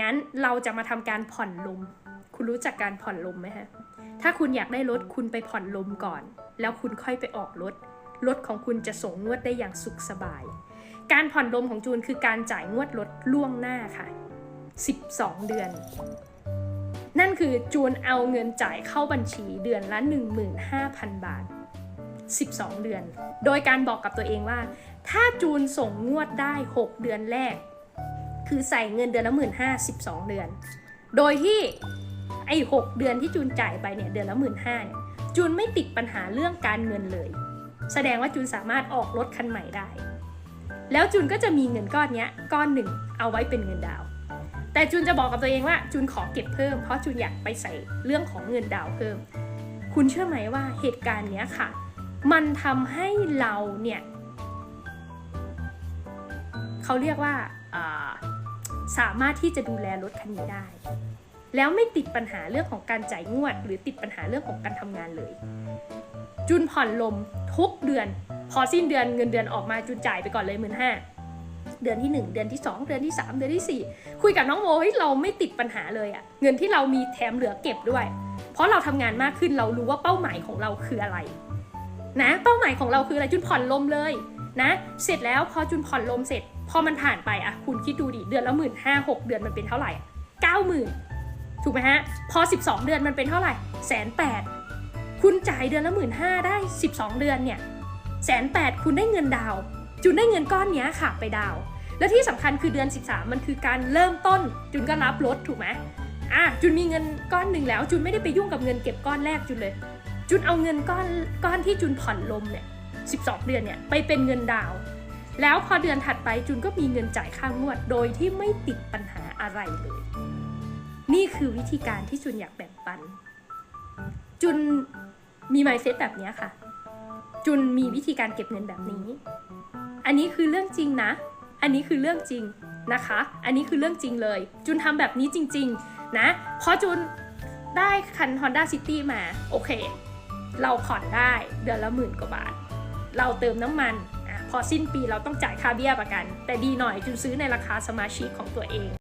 งั้นเราจะมาทำการผ่อนลม คุณรู้จักการผ่อนลมไหมฮะ ถ้าคุณอยากได้รถคุณไปผ่อนลมก่อน แล้วคุณค่อยไปออกรถ รถของคุณจะส่งงวดได้อย่างสุขสบาย การผ่อนลมของจูนคือการจ่ายงวดรถล่วงหน้าค่ะ 12 เดือน นั่นคือจูนเอาเงินจ่ายเข้าบัญชีเดือนละ 15,000 บาท 12 เดือน โดยการบอกกับตัวเองว่า ถ้าจูนส่งงวดได้ 6 เดือนแรก คือใส่เงินเดือนละ15,000 12เดือน โดยที่ไอ้6เดือนที่จูนจ่ายไปเนี่ยเดือนละ15,000เนี่ยจูนไม่ติดปัญหาเรื่องการเงินเลย แสดงว่าจูนสามารถออกรถคันใหม่ได้ แล้วจูนก็จะมีเงินก้อนเนี้ยก้อนหนึ่งเอาไว้เป็นเงินดาว แต่จูนจะบอกกับตัวเองว่าจูนขอเก็บเพิ่มเพราะจูนอยากไปใส่เรื่องของเงินดาวเพิ่ม คุณเชื่อไหมว่าเหตุการณ์เนี้ยค่ะ มันทำให้เราเนี่ยเขาเรียกว่าอ่า สามารถที่จะดูแลรถคันนี้ได้ แล้วไม่ติดปัญหาเรื่องของการจ่ายงวด หรือติดปัญหาเรื่องของการทำงานเลย จุนผ่อนลมทุกเดือน พอสิ้นเดือนเงินเดือนออกมาจุนจ่ายไปก่อนเลยหมื่นห้าเดือนที่ 1 เดือนที่ 2 เดือนที่ 3 เดือนที่ 4 คุยกับน้องโมเฮ้ยเราไม่ติดปัญหาเลยอะเงินที่เรามีแถมเหลือเก็บด้วย เพราะเราทำงานมากขึ้นเรารู้ว่าเป้าหมายของเราคืออะไร นะ เป้าหมายของเราคืออะไรจุนผ่อนลมเลยนะ เสร็จแล้วพอจุนผ่อนลมเสร็จ พอมันผ่านไปอะคุณคิดดูดิเดือนละหมื่นห้าหกเดือนมันเป็นเท่าไหร่เก้าหมื่นถูกไหมฮะ พอ 12 เดือนมันเป็นเท่าไหร่แสนแปดคุณจ่ายเดือนละหมื่นห้าได้ 12 เดือนเนี่ยแสนแปดคุณได้เงินดาว จุนได้เงินก้อนเนี้ยค่ะไปดาว แล้วที่สำคัญคือเดือน 13 มันคือการเริ่มต้น จุนก็รับรถถูกไหมอะจุนมีเงินก้อนหนึ่งแล้ว จุนไม่ได้ไปยุ่งกับเงินเก็บก้อนแรกจุนเลย จุนเอาเงินก้อนก้อนที่จุนผ่อนลมเนี่ย12 เดือนเนี่ยไปเป็นเงินดาว แล้วพอเดือนถัดไปจุนก็มีเงินจ่ายค่างวด โดยที่ไม่ติดปัญหาอะไรเลย นี่คือวิธีการที่จุนอยากแบ่งปัน จุนมีไมเซ็ตแบบนี้ค่ะ จุนมีวิธีการเก็บเงินแบบนี้ อันนี้คือเรื่องจริงนะ อันนี้คือเรื่องจริงนะคะ อันนี้คือเรื่องจริงเลย จุนทำแบบนี้จริง ๆ นะพอจุนได้คัน Honda City มา โอเค เราผ่อนได้เดือนละหมื่นกว่าบาท เราเติมน้ำมัน พอสิ้นปีเราต้องจ่ายค่าเบี้ยประกัน แต่ดีหน่อยจุนซื้อในราคาสมาชิกของตัวเอง